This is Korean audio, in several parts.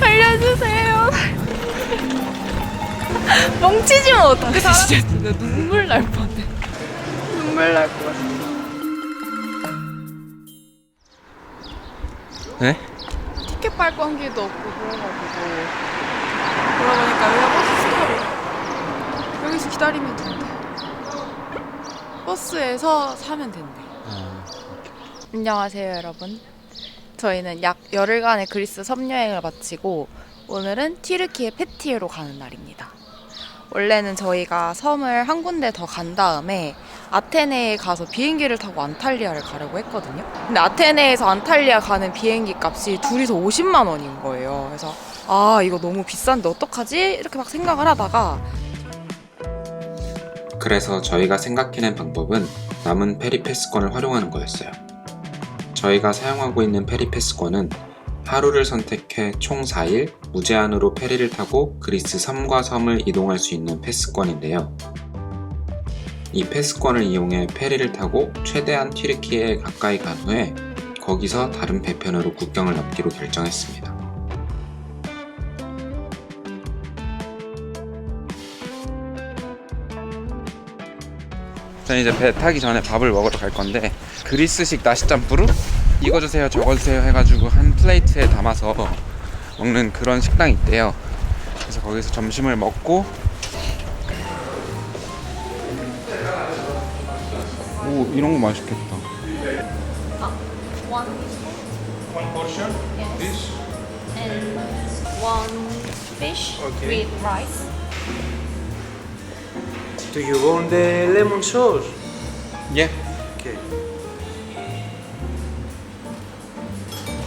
알려주세요. 멍치지면 어떻게 살아? 진짜, 눈물 날 뻔해. 눈물 날것 같아. 네? 티켓 발권기도 없고 그래가지고 그러보니까 여기가 버스 스탑이야. 여기서 기다리면 된대. 버스에서 사면 된대. 안녕하세요 여러분. 저희는 약 열흘간의 그리스 섬 여행을 마치고 오늘은 튀르키예 페티에로 가는 날입니다. 원래는 저희가 섬을 한 군데 더 간 다음에 아테네에 가서 비행기를 타고 안탈리아를 가려고 했거든요. 근데 아테네에서 안탈리아 가는 비행기 값이 둘이서 50만 원인 거예요. 그래서 아 이거 너무 비싼데 어떡하지? 이렇게 막 생각을 하다가 그래서 저희가 생각해낸 방법은 남은 페리패스권을 활용하는 거였어요. 저희가 사용하고 있는 페리 패스권은 하루를 선택해 총 4일 무제한으로 페리를 타고 그리스 섬과 섬을 이동할 수 있는 패스권인데요. 이 패스권을 이용해 페리를 타고 최대한 튀르키예에 가까이 간 후에 거기서 다른 배편으로 국경을 넘기로 결정했습니다. 저는 이제 배 타기 전에 밥을 먹으러 갈 건데 그리스식 나시짬뿌루 이거 주세요 저거 주세요 해가지고 한 플레이트에 담아서 먹는 그런 식당이 있대요. 그래서 거기서 점심을 먹고 오 이런 거 맛있겠다. one. Portion? Yes. And one fish with rice Do you want the lemon sauce? 예 Okay.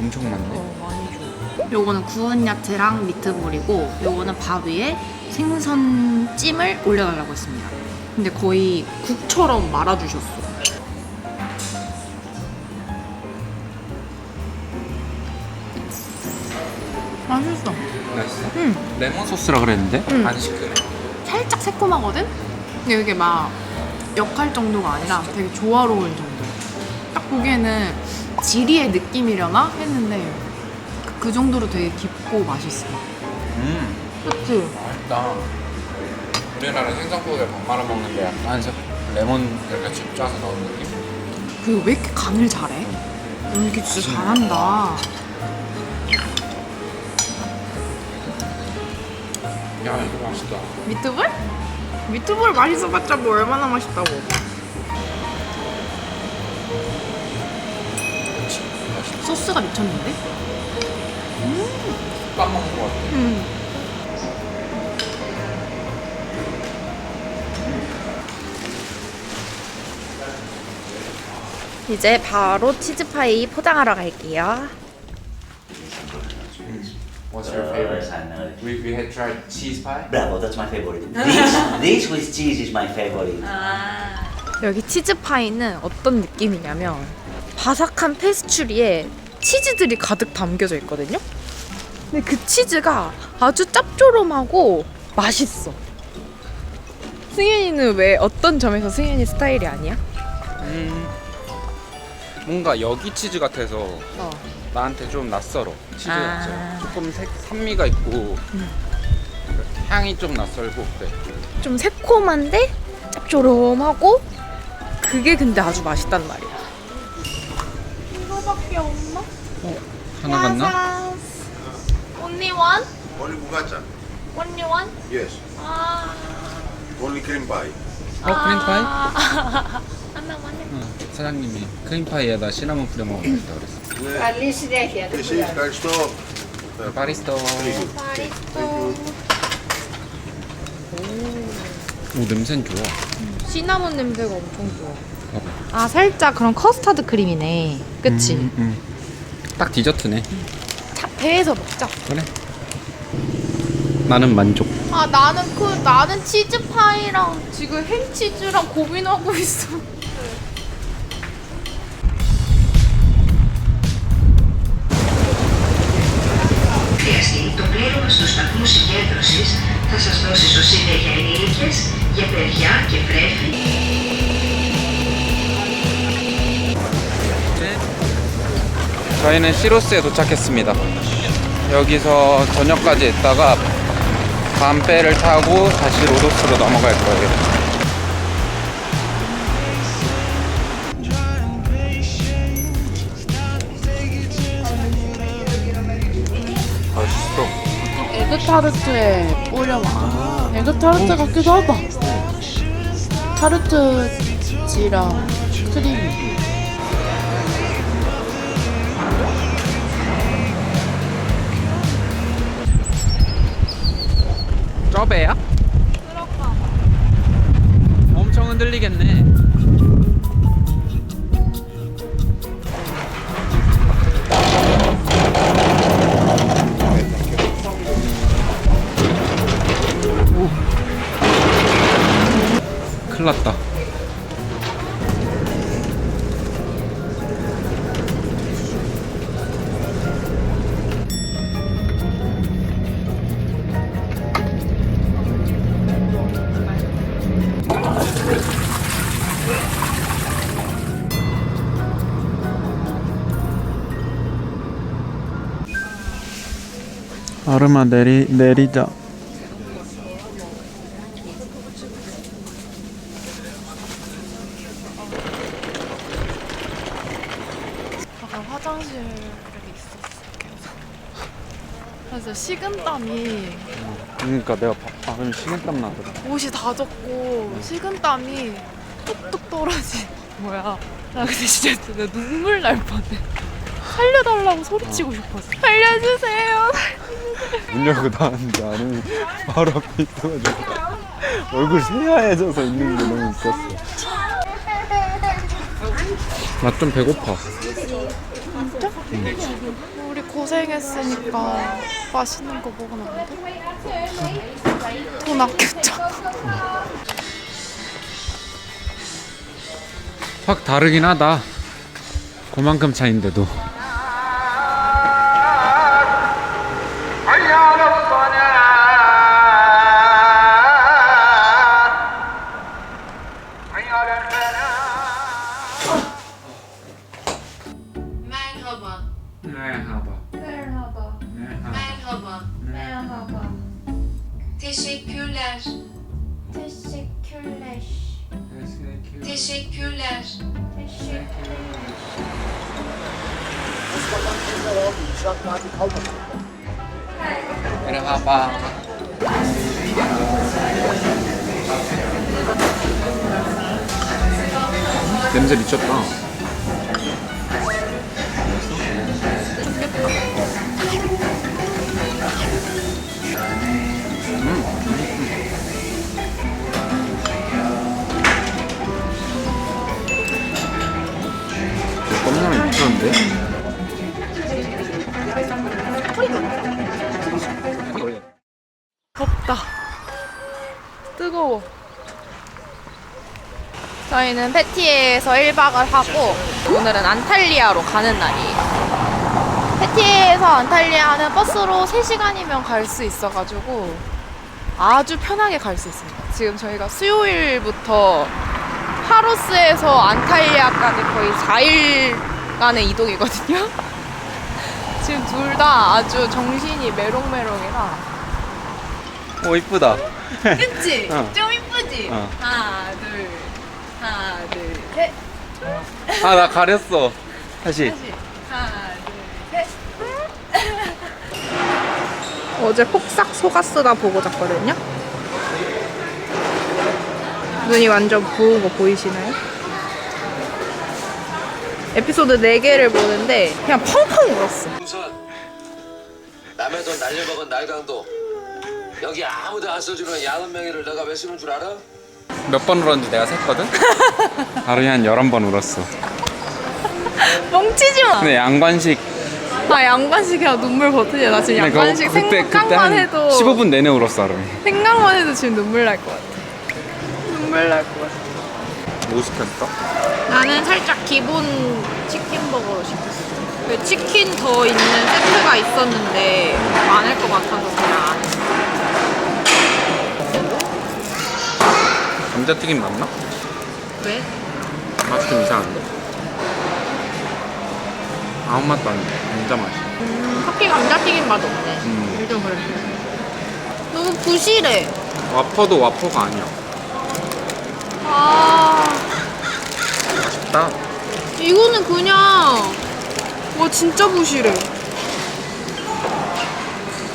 엄청 많네 어, 많이 줘. 요거는 구운 야채랑 미트볼이고 요거는 밥 위에 생선 찜을 올려달라고 했습니다. 근데 거의 국처럼 말아주셨어. 맛있어. 맛있어? 응. 레몬 소스라 그랬는데 응. 안 시큼해 살짝 새콤하거든? 근데 이게 막 역할 정도가 아니라 되게 조화로운 정도. 딱 보기에는 지리의 느낌이려나 했는데 그, 그 정도로 되게 깊고 맛있어. 음 그치? 맛있다 우리나라 생선국에 밥 말아 먹는데 약간 레몬 이렇게 집 짜서 넣은 느낌? 그리고 왜 이렇게 간을 잘해? 너 이렇게 진짜 잘한다. 야 이거 맛있다 미트볼? 미트볼 맛있어봤자 뭐 얼마나 맛있다고. 소스가 미쳤는데? 밥 먹는 거 같아 음. 이제 바로 치즈파이 포장하러 갈게요. What's your favorite? We, we had tried cheese pie Bravo, that's my favorite. This, this with cheese is my favorite. 여기 치즈파이는 어떤 느낌이냐면 바삭한 페스츄리에 치즈들이 가득 담겨져 있거든요. 근데 그 치즈가 아주 짭조름하고 맛있어. 승현이는 왜 어떤 점에서 승현이 스타일이 아니야? 음, 뭔가 여기 치즈 같아서 어. 나한테 좀 낯설어 치즈 아. 자체가 조금 색, 산미가 있고 향이 좀 낯설고 그래 좀 새콤한데 짭조름하고 그게 근데 아주 맛있단 말이야. 이거밖에 없나? 하나 같나? Only one? Only bugacha. Only one? Yes. 아. Only cream pie. 어 크림 파이? 하나만 해. 응, 사장님이 크림 파이에다 시나몬 뿌려 먹으면 맛있다 그랬어 Εσύ ευχαριστώ. 파리스토 오 냄새는 좋아 시나몬 냄새가 엄청 좋아. 어. 아 살짝 그런 커스터드 크림이네. 그치? 음, 음. 딱 디저트네 자, 배에서 먹자. 그래 나는 만족 아 나는 그 나는 치즈 파이랑 지금 햄 치즈랑 고민하고 있어. 저희는 시로스에 도착했습니다 여기서 저녁까지 있다가 밤배를 타고 다시 로도스로 넘어갈 거예요. 맛있어. 에그 타르트에 뿌려봐. 에그 타르트 같기도 하다. 타르트 지랑 크림 이. 쩌배야? 엄청 흔들리겠네. 아르마 내리 내리자. 아까 화장실에 있었어. 그래서 식은땀이 그러니까 내가 바, 아 식은땀 나더라. 옷이 다 젖고 식은땀이 뚝뚝 떨어지. 뭐야? 나 근데 진짜 나 눈물 날 뻔해. 살려달라고 소리치고 싶었어. 살려주세요. 문 열고 나왔는데 아는 바로 앞에 있어가지고 얼굴 새하얘져서 있는 게 너무 웃겼어. 나 좀 배고파. 우리 고생했으니까 맛있는 거 먹으면 안 돼? 돈 아꼈잖아. 확 다르긴 하다. 그만큼 차인데도. Teşekkürler, Teşekkürler. teşekkürler. merhaba. 냄새 미쳤다. 저희는 패티에서 1박을 하고 오늘은 안탈리아로 가는 날이에요. 패티에서 안탈리아는 버스로 3시간이면 갈 수 있어가지고 아주 편하게 갈 수 있습니다. 지금 저희가 수요일부터 파로스에서 안탈리아까지 거의 4일간의 이동이거든요. 지금 둘 다 아주 정신이 메롱메롱이라 오 이쁘다. 그치? 어. 좀 이쁘지? 어. 하나 둘 하나 둘 셋 아 나 가렸어. 다시. 다시 하나 둘 셋 어제 폭삭 속았으다 보고 잤거든요 눈이 완전 부은 거 보이시나요? 에피소드 4개를 보는데 그냥 펑펑 울었어 우선 남의 돈 날려먹은 날강도 여기 아무도 안 써주는 야은 명의를 내가 왜 쓰는 줄 알아? 몇 번 울었는지 내가 셌거든? 하루에 한 11번 울었어. 멍치지 마! 근데 양관식 나 양관식이야 눈물 버티지 나 지금 근데 그거 그때 생각만 한 해도 15분 내내 울었어 하루에. 생각만 해도 지금 눈물 날 것 같아 눈물 날 것 같아 뭐 시켰어? 나는 살짝 기본 치킨 버거로 시켰어. 그 치킨 더 있는 세트가 있었는데 많을 것 같아서 그냥 안 감자튀김 맞나? 왜? 맛이 좀 이상한데? 아무 맛도 안 나. 감자 맛이. 음, 커피 감자튀김 맛 없네. 음. 요즘 그래. 너무 부실해. 와퍼도 와퍼가 아니야. 아, 맛있다. 이거는 그냥 와 진짜 부실해.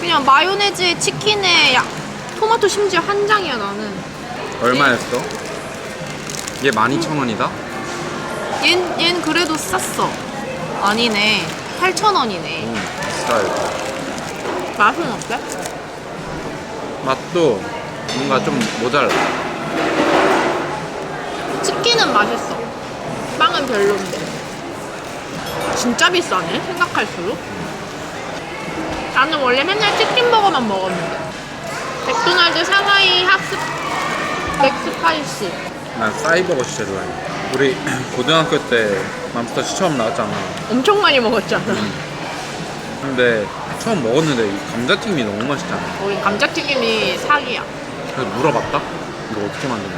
그냥 마요네즈에 치킨에 야, 토마토 심지어 한 장이야 나는. 얼마였어? 얘 12,000원이다? 얜, 얜 그래도 쌌어. 아니네. 8,000원이네. 음, 비싸요. 맛은 어때? 맛도 뭔가 좀 모자라. 치킨은 맛있어. 빵은 별론데. 진짜 비싸네, 생각할수록. 나는 원래 맨날 치킨버거만 먹었는데. 맥도날드 샤가이 합스 맥스파이시. 난 싸이버거 진짜 좋아해. 우리 고등학교 때 맘스터치 처음 나왔잖아. 엄청 많이 먹었잖아. 근데 처음 먹었는데 이 감자튀김이 너무 맛있잖아. 우리 감자튀김이 사기야. 그래서 물어봤다? 이거 어떻게 만드냐?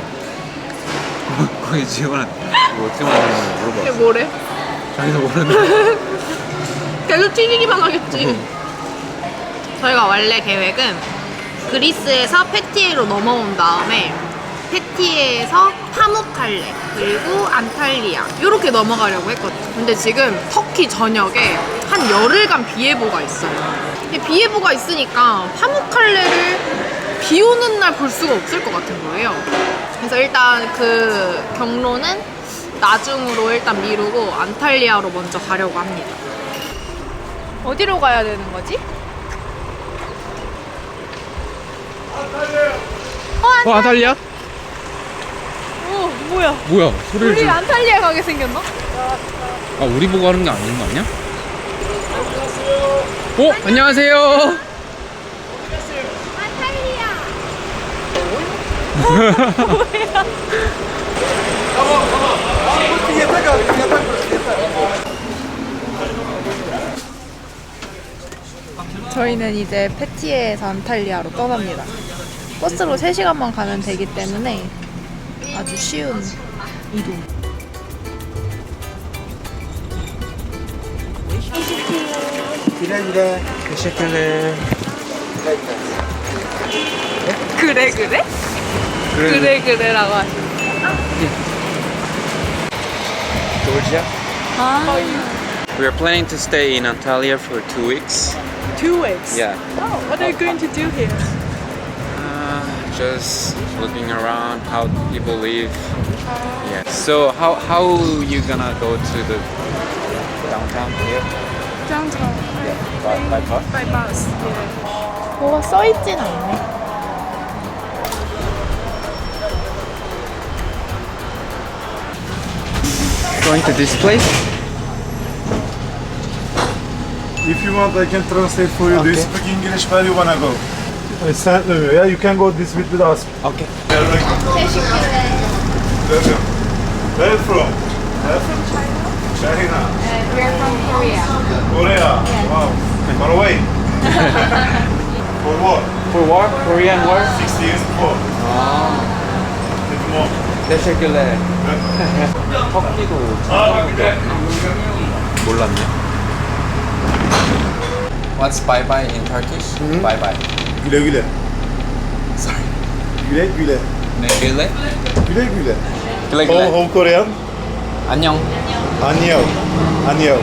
거기 직원한테 이거 어떻게 만드냐고 그게 물어봤어. 뭐래? 자기도 모르는데. 계속 튀기기만 하겠지. 저희가 원래 계획은 그리스에서 페티에로 넘어온 다음에 페티에에서 파무칼레 그리고 안탈리아 이렇게 넘어가려고 했거든. 근데 지금 터키 전역에 한 열흘간 비 예보가 있어요. 근데 비 예보가 있으니까 파무칼레를 비 오는 날 볼 수가 없을 것 같은 거예요. 그래서 일단 그 경로는 나중으로 일단 미루고 안탈리아로 먼저 가려고 합니다. 어디로 가야 되는 거지? 어 아달리야? 어, 뭐야? 뭐야 소리를 우리 지 안탈리아 가게 생겼나? 아 우리 보고 하는 게 아닌 거 아니야? 어 안녕하세요. 저희는 이제 페티에에서 안탈리아로 떠납니다. 버스로 3시간만 가면 되기 때문에 아주 쉬운 이동. 그래 그래? 그래 그래라고 하시. Georgia. 아, We are planning to stay in Antalya for two weeks. Two weeks. Yeah. Oh, what are you going to do here? Uh, just looking around how people live. Yeah. So how how you gonna go to the downtown here? Downtown. Yeah. By, by car? By bus. Yeah. 뭐가 써있진 않네. Going to this place? If you want, I can translate for you. Do you speak English? Where you wanna go? I sent them. Yeah, you can go this with, with us. Okay. Welcome. Where are you from? Where? From China. China. we are from Korea. Korea. Wow. Far away. for what? For war? Korean war? 60 years before. 아, Little more. 되셨길래 터키도 Ah, okay. 몰랐네. What's bye bye in Turkish? Bye bye. Güle güle. Güle güle. 네, 길래? Güle güle. 길래 How, how Korean? 안녕. Annyeong. Annyeong.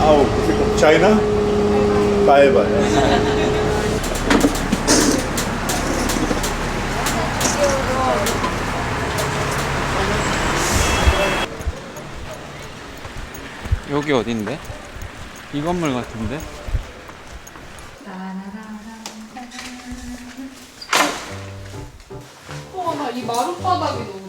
How? China? Bye bye. 여기 어딘데? 이 건물 같은데? 마룻바닥이 너무